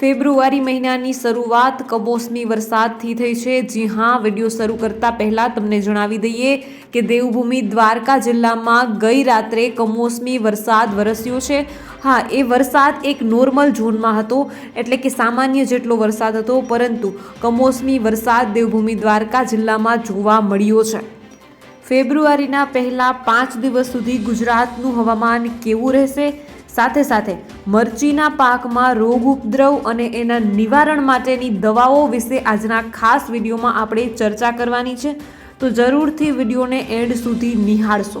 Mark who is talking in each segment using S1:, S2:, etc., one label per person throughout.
S1: ફેબ્રુઆરી મહિનાની શરૂઆત કમોસમી વરસાદથી થઈ છે. જી હા, વીડિયો શરૂ કરતા પહેલાં તમને જણાવી દઈએ કે દેવભૂમિ દ્વારકા જિલ્લામાં ગઈ રાત્રે કમોસમી વરસાદ વરસ્યો છે. હા, એ વરસાદ એક નોર્મલ ઝોનમાં હતો, એટલે કે સામાન્ય જેટલો વરસાદ હતો, પરંતુ કમોસમી વરસાદ દેવભૂમિ દ્વારકા જિલ્લામાં જોવા મળ્યો છે. ફેબ્રુઆરીના પહેલા પાંચ દિવસ સુધી ગુજરાતનું હવામાન કેવું રહેશે? સાથે સાથે મરચીના પાકમાં રોગ ઉપદ્રવ અને એના નિવારણ માટેની દવાઓ વિશે આજના ખાસ વિડીયોમાં આપણે ચર્ચા કરવાની છે. તો જરૂરથી વિડીયોને એન્ડ સુધી નિહાળશો.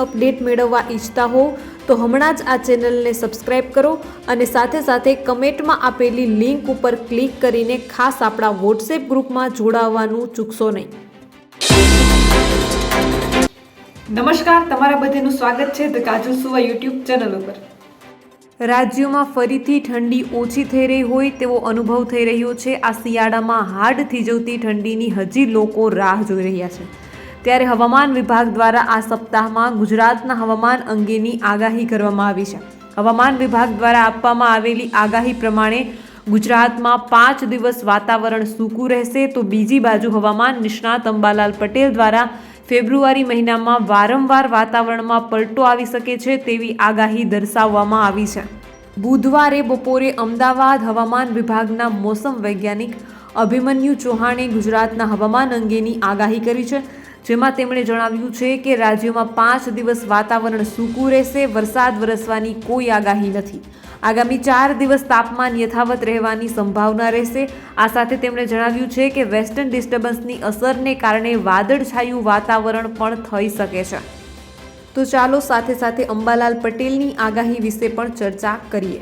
S1: અપડેટ મેળવવા ઈચ્છતા હો તો હમણાં જ આ ચેનલને સબસ્ક્રાઇબ કરો અને સાથે સાથે કમેન્ટમાં આપેલી લિંક ઉપર ક્લિક કરીને ખાસ આપણા વોટ્સએપ ગ્રુપમાં જોડાવવાનું ચૂકશો નહીં. નમસ્કાર તમારા બધાનું સ્વાગત છે ધ કાજુ સુવા યુટ્યુબ ચેનલ ઉપર. રાજ્યોમાં ફરીથી ઠંડી ઓછી થઈ રહી હોય તેવો અનુભવ થઈ રહ્યો છે. આ શિયાળામાં હાડ થીજવતી ઠંડીની હજી લોકો રાહ જોઈ રહ્યા છે. ત્યારે હવામાન વિભાગ દ્વારા આ સપ્તાહમાં ગુજરાતના હવામાન અંગેની આગાહી કરવામાં આવી છે. હવામાન વિભાગ દ્વારા આપવામાં આવેલી આગાહી પ્રમાણે ગુજરાતમાં પાંચ દિવસ વાતાવરણ સૂકું રહેશે તો બીજી બાજુ હવામાન નિષ્ણાત અંબાલાલ પટેલ દ્વારા ફેબ્રુઆરી મહિનામાં વારંવાર વાતાવરણમાં પલટો આવી શકે છે તેવી આગાહી દર્શાવવામાં આવી છે. બુધવારે બપોરે અમદાવાદ હવામાન વિભાગના મોસમ વૈજ્ઞાનિક અભિમન્યુ ચૌહાણે ગુજરાતના હવામાન અંગેની આગાહી કરી છે. જેમાં તેમણે જણાવ્યું છે કે રાજ્યમાં પાંચ દિવસ વાતાવરણ સૂકું રહેશે, વરસાદ વરસવાની કોઈ આગાહી નથી. આગામી ચાર દિવસ તાપમાન યથાવત રહેવાની સંભાવના રહેશે. આ સાથે તેમણે જણાવ્યું છે કે વેસ્ટર્ન ડિસ્ટર્બન્સની અસરને કારણે વાદળછાયું વાતાવરણ પણ થઈ શકે છે. તો ચાલો સાથે સાથે અંબાલાલ પટેલની આગાહી વિશે પણ ચર્ચા કરીએ.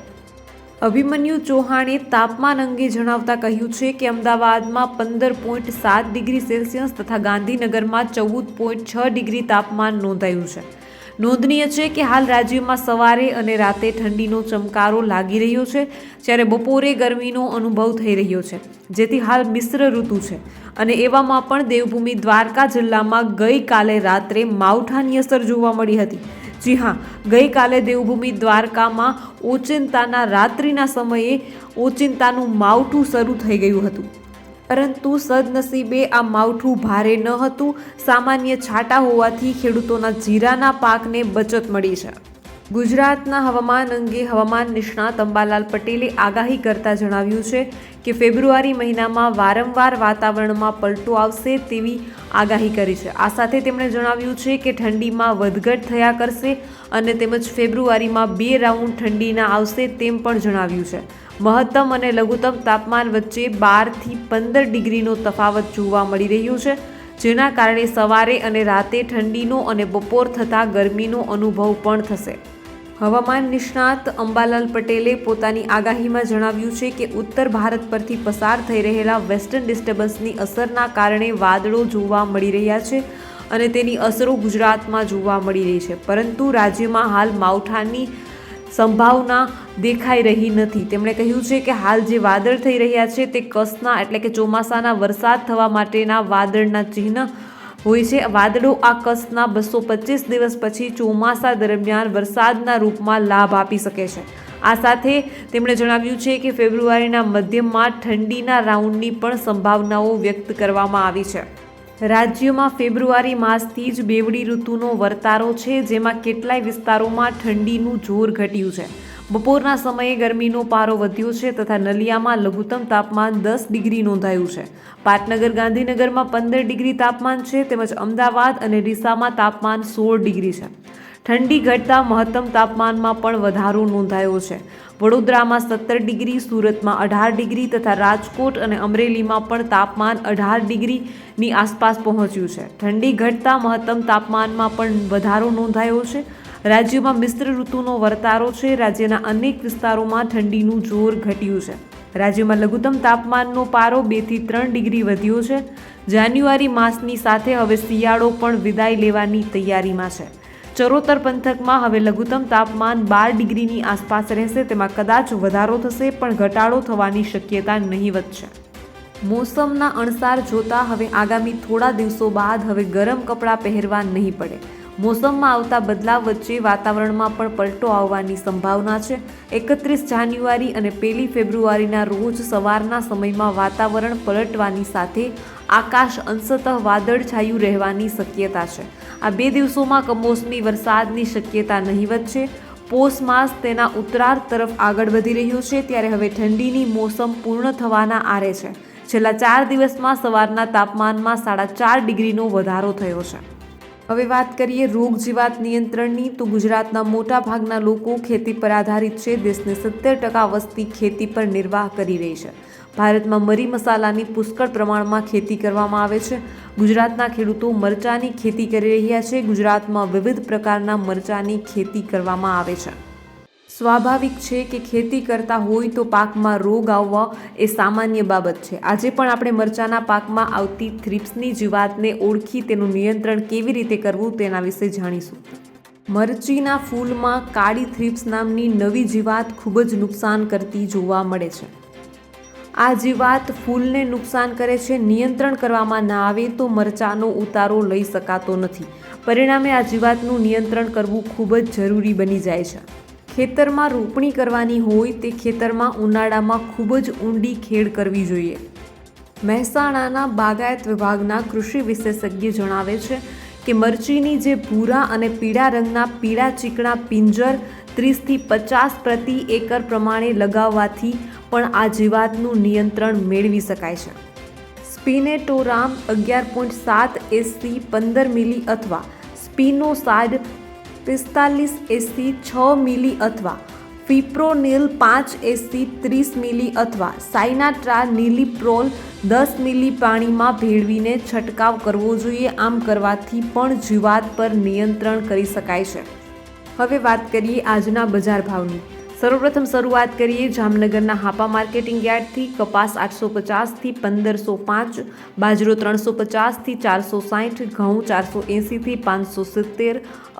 S1: અભિમન્યુ ચૌહાણે તાપમાન અંગે જણાવતા કહ્યું છે કે અમદાવાદમાં પંદર પોઈન્ટ સાત ડિગ્રી સેલ્સિયસ તથા ગાંધીનગરમાં ચૌદ પોઈન્ટ છ ડિગ્રી તાપમાન નોંધાયું છે. નોંધનીય છે કે હાલ રાજ્યમાં સવારે અને રાતે ઠંડીનો ચમકારો લાગી રહ્યો છે, જ્યારે બપોરે ગરમીનો અનુભવ થઈ રહ્યો છે, જેથી હાલ મિશ્ર ઋતુ છે. અને એવામાં પણ દેવભૂમિ દ્વારકા જિલ્લામાં ગઈકાલે રાત્રે માવઠાની અસર જોવા મળી હતી. જી હા, ગઈકાલે દેવભૂમિ દ્વારકામાં ઓચિંતાના રાત્રિના સમયે ઓચિંતાનું માવઠું શરૂ થઈ ગયું હતું. પરંતુ સદનસીબે આ માવઠું ભારે ન હતું, સામાન્ય છાંટા હોવાથી ખેડૂતોના જીરાના પાકને બચત મળી છે. ગુજરાતના હવામાન અંગે હવામાન નિષ્ણાત અંબાલાલ પટેલે આગાહી કરતા જણાવ્યું છે કે ફેબ્રુઆરી મહિનામાં વારંવાર વાતાવરણમાં પલટો આવશે તેવી આગાહી કરી છે. આ સાથે તેમણે જણાવ્યું છે કે ઠંડીમાં વધઘટ થયા કરશે અને તેમજ ફેબ્રુઆરીમાં બે રાઉન્ડ ઠંડીના આવશે તેમ પણ જણાવ્યું છે. મહત્તમ અને લઘુત્તમ તાપમાન વચ્ચે બારથી પંદર ડિગ્રીનો તફાવત જોવા મળી રહ્યો છે, જેના કારણે સવારે અને રાતે ઠંડીનો અને બપોર થતાં ગરમીનો અનુભવ પણ થશે. હવામાન નિષ્ણાત અંબાલાલ પટેલે પોતાની આગાહીમાં જણાવ્યું છે કે ઉત્તર ભારત પરથી પસાર થઈ રહેલા વેસ્ટર્ન ડિસ્ટર્બન્સની અસરના કારણે વાદળો જોવા મળી રહ્યા છે અને તેની અસરો ગુજરાતમાં જોવા મળી રહી છે. પરંતુ રાજ્યમાં હાલ માવઠાની સંભાવના દેખાઈ રહી નથી. તેમણે કહ્યું છે કે હાલ જે વાદળ થઈ રહ્યા છે તે કસના એટલે કે ચોમાસાના વરસાદ થવા માટેના વાદળના ચિહ્ન હોય છે. વાદળો આકસના બસો પચીસ દિવસ પછી ચોમાસા દરમિયાન વરસાદના રૂપમાં લાભ આપી શકે છે. આ સાથે તેમણે જણાવ્યું છે કે ફેબ્રુઆરીના મધ્યમાં ઠંડીના રાઉન્ડની પણ સંભાવનાઓ વ્યક્ત કરવામાં આવી છે. રાજ્યમાં ફેબ્રુઆરી માસથી જ બેવડી ઋતુનો વર્તારો છે, જેમાં કેટલાય વિસ્તારોમાં ઠંડીનું જોર ઘટ્યું છે. બપોરના સમયે ગરમીનો પારો વધ્યો છે તથા નલિયામાં લઘુત્તમ તાપમાન દસ ડિગ્રી નોંધાયું છે. પાટનગર ગાંધીનગરમાં પંદર ડિગ્રી તાપમાન છે તેમજ અમદાવાદ અને ડીસામાં તાપમાન સોળ ડિગ્રી છે. ઠંડી ઘટતા મહત્તમ તાપમાનમાં પણ વધારો નોંધાયો છે. વડોદરામાં સત્તર ડિગ્રી, સુરતમાં અઢાર ડિગ્રી તથા રાજકોટ અને અમરેલીમાં પણ તાપમાન અઢાર ડિગ્રીની આસપાસ પહોંચ્યું છે. ઠંડી ઘટતા મહત્તમ તાપમાનમાં પણ વધારો નોંધાયો છે. રાજ્યમાં મિશ્ર ઋતુનો વર્તારો છે. રાજ્યના અનેક વિસ્તારોમાં ઠંડીનું જોર ઘટ્યું છે. રાજ્યમાં લઘુત્તમ તાપમાનનો પારો બેથી ત્રણ ડિગ્રી વધ્યો છે. જાન્યુઆરી માસની સાથે હવે શિયાળો પણ વિદાય લેવાની તૈયારીમાં છે. ચરોતર પંથકમાં હવે લઘુત્તમ તાપમાન બાર ડિગ્રીની આસપાસ રહેશે. તેમાં કદાચ વધારો થશે, પણ ઘટાડો થવાની શક્યતા નહીવત છે. મોસમના અણસાર જોતા હવે આગામી થોડા દિવસો બાદ હવે ગરમ કપડાં પહેરવા નહીં પડે. મોસમમાં આવતા બદલાવ વચ્ચે વાતાવરણમાં પણ પલટો આવવાની સંભાવના છે. એકત્રીસ જાન્યુઆરી અને પહેલી ફેબ્રુઆરીના રોજ સવારના સમયમાં વાતાવરણ પલટવાની સાથે આકાશ અંશતઃ વાદળછાયું રહેવાની શક્યતા છે. આ બે દિવસોમાં કમોસમી વરસાદની શક્યતા નહીવત છે. પોષ માસ તેના ઉત્તરાર્ધ તરફ આગળ વધી રહ્યો છે ત્યારે હવે ઠંડીની મોસમ પૂર્ણ થવાના આરે છે. છેલ્લા ચાર દિવસમાં સવારના તાપમાનમાં સાડા ચાર ડિગ્રીનો વધારો થયો છે. હવે વાત કરીએ રોગ જીવાત નિયંત્રણની, તો ગુજરાતના મોટા ભાગના લોકો ખેતી પર આધારિત છે. દેશની સત્તર ટકા વસ્તી ખેતી પર નિર્વાહ કરી રહી છે. ભારતમાં મરી મસાલાની પુષ્કળ પ્રમાણમાં ખેતી કરવામાં આવે છે. ગુજરાતના ખેડૂતો મરચાની ખેતી કરી રહ્યા છે. ગુજરાતમાં વિવિધ પ્રકારના મરચાની ખેતી કરવામાં આવે છે. સ્વાભાવિક છે કે ખેતી કરતા હોય તો પાકમાં રોગ આવવા એ સામાન્ય બાબત છે. આજે પણ આપણે મરચાના પાકમાં આવતી થ્રિપ્સની જીવાતને ઓળખી તેનું નિયંત્રણ કેવી રીતે કરવું તેના વિશે જાણીશું. મરચીના ફૂલમાં કાળી થ્રિપ્સ નામની નવી જીવાત ખૂબ જ નુકસાન કરતી જોવા મળે છે. આ જીવાત ફૂલને નુકસાન કરે છે, નિયંત્રણ કરવામાં ના આવે તો મરચાનો ઉતારો લઈ શકાતો નથી. પરિણામે આ જીવાતનું નિયંત્રણ કરવું ખૂબ જ જરૂરી બની જાય છે. ખેતરમાં રોપણી કરવાની હોય તે ખેતરમાં ઉનાળામાં ખૂબ જ ઊંડી ખેડ કરવી જોઈએ. મહેસાણાના બાગાયત વિભાગના કૃષિ વિશેષજ્ઞ જણાવે છે કે મરચીની જે ભૂરા અને પીળા રંગના પીળા ચીકણા પિંજર ત્રીસથી પચાસ પ્રતિ એકર પ્રમાણે લગાવવાથી પણ આ જીવાતનું નિયંત્રણ મેળવી શકાય છે. સ્પિનેટોરામ અગિયાર પોઈન્ટ સાત એસી પંદર મિલી અથવા સ્પિનોસાઇડ પિસ્તાલીસ એસી છ મિલી અથવા ફિપ્રોનિલ પાંચ એસી ત્રીસ મિલી અથવા સાઇનાટ્રા નીલીપ્રોલ દસ મિલી પાણીમાં ભેળવીને છંટકાવ કરવો જોઈએ. આમ કરવાથી પણ જીવાત પર નિયંત્રણ કરી શકાય છે. હવે વાત કરીએ આજના બજાર ભાવની. સર્વપ્રથમ શરૂઆત કરીએ જામનગરના હાપા માર્કેટિંગ યાર્ડથી. કપાસ આઠસો પચાસથી પંદરસો પાંચ બાજરો ત્રણસો પચાસથી ચારસો સાઠ ઘઉં ચારસો એંસીથી પાંચસો સિત્તેર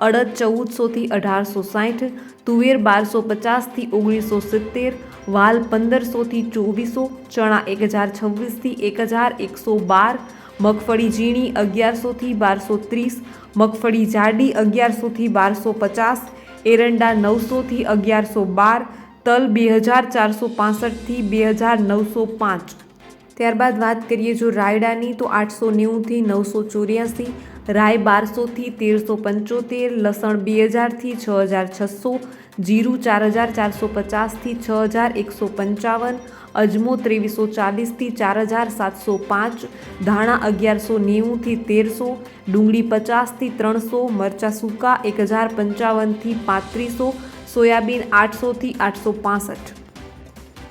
S1: અડદ ચૌદસોથી અઢારસો સાઠ તુવેર બારસો પચાસથી ઓગણીસો સિત્તેર વાલ પંદરસોથી ચોવીસો, ચણા એક હજાર છવ્વીસથી એક હજાર એકસો બાર મગફળી ઝીણી અગિયારસોથી બારસો ત્રીસ મગફળી જાડી અગિયારસોથી બારસો પચાસ એરંડા નવસોથી અગિયારસો બાર, તલ બે હજાર ચારસો પાસઠથી બે હજાર નવસો પાંચ. ત્યારબાદ વાત કરીએ જો રાયડાની તો આઠસો નેવુંથી નવસો ચોર્યાસી રાય બારસોથી તેરસો પંચોતેર, લસણ બે હજારથી છ હજાર છસો, જીરું ચાર હજાર ચારસો પચાસથી છ હજાર એકસો પંચાવન, અજમો ત્રેવીસો ચાલીસથી ચાર હજાર સાતસો પાંચ, ધાણા અગિયારસો નેવુંથી તેરસો, ડુંગળી પચાસથી ત્રણસો, મરચાં સૂકા એક હજાર પંચાવનથી પાંત્રીસો, સોયાબીન આઠસોથી આઠસો પાસઠ.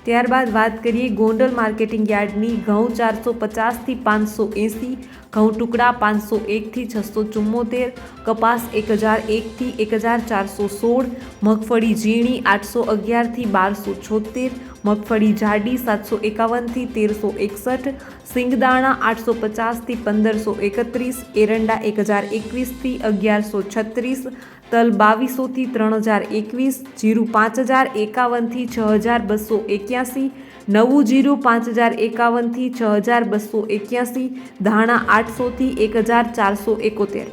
S1: ત્યારબાદ વાત કરીએ ગોંડલ માર્કેટિંગ યાર્ડની, ઘઉં ચારસો પચાસથી પાંચસો એંસી, ઘઉં ટુકડા પાંચસો એકથી છસો ચુમ્મોતેર, કપાસ એક હજાર એકથી એક હજાર ચારસો સોળ, મગફળી ઝીણી આઠસો અગિયારથી બારસો છોતેર મગફળી જાડી સાતસો એકાવનથી તેરસો એકસઠ, સિંગદાણા આઠસો પચાસથી પંદરસો એકત્રીસ, એરંડા એક હજાર એકવીસથી અગિયારસો છત્રીસ, તલ બાવીસોથી ત્રણ હજાર એકવીસ, જીરું પાંચ હજાર એકાવનથી છ હજાર બસો એક્યાસી, નવું જીરું પાંચ હજાર એકાવનથી છ હજાર બસો એક્યાસી, ધાણા આઠસોથી એક હજાર ચારસો એકોતેર.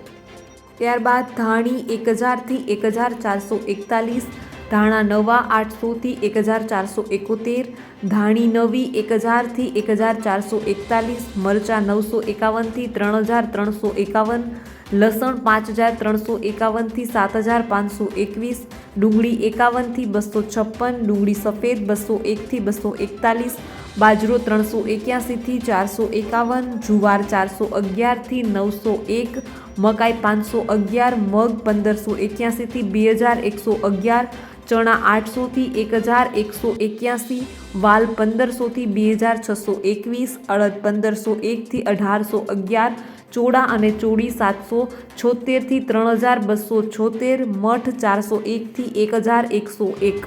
S1: ત્યારબાદ ધાણી એક હજારથી એક હજાર ચારસો એકતાલીસ ધાણા નવા આઠસોથી એક હજાર ચારસો એકોતેર, ધાણી નવી એક હજારથી એક હજાર ચારસો એકતાલીસ, મરચાં નવસો એકાવનથી ત્રણ હજાર ત્રણસો એકાવન, લસણ પાંચ હજાર ત્રણસો એકાવનથી સાત હજાર પાંચસો એકવીસ, ડુંગળી એકાવનથી બસો છપ્પન, ડુંગળી સફેદ બસો એકથી બસો એકતાલીસ, બાજરો ત્રણસો એક્યાસીથી ચારસો એકાવન, જુવાર ચારસો અગિયારથી નવસો એક, મકાઈ પાંચસો અગિયાર, મગ પંદરસો એક્યાસીથી બે હજાર એકસો અગિયાર ચણા આઠસોથી એક હજાર એકસો એક્યાસી, વાલ પંદરસોથી બે હજાર છસો એકવીસ, અડદ પંદરસો એકથી અઢારસો અગિયાર ચોડા અને ચોડી સાતસો છોતેરથી ત્રણ હજાર બસો છોતેર, મઠ ચારસો એકથી એક હજાર એકસો એક.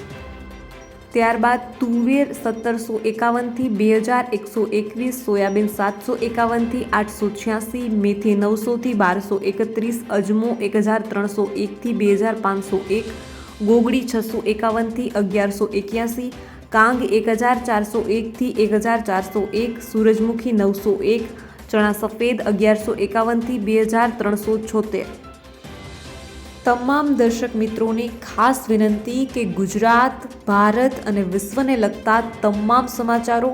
S1: ત્યારબાદ તુવેર સત્તરસો એકાવનથી બે હજાર એકસો એકવીસ, સોયાબીન સાતસો એકાવનથી આઠસો છ્યાસી, મેથી નવસોથી બારસો એકત્રીસ, અજમો એક હજાર ત્રણસો એકથી બે હજાર પાંચસો એક ગોગડી છસો એકાવનથી અગિયારસો એક્યાસી, કાંગ એક હજાર ચારસો એકથી એક હજાર ચારસો એક, સૂરજમુખી નવસો એક, ચણા સફેદ અગિયારસો એકાવનથી બે હજાર ત્રણસો છોતેર. તમામ દર્શક મિત્રોને ખાસ વિનંતી કે ગુજરાત, ભારત અને વિશ્વને લગતા તમામ સમાચારો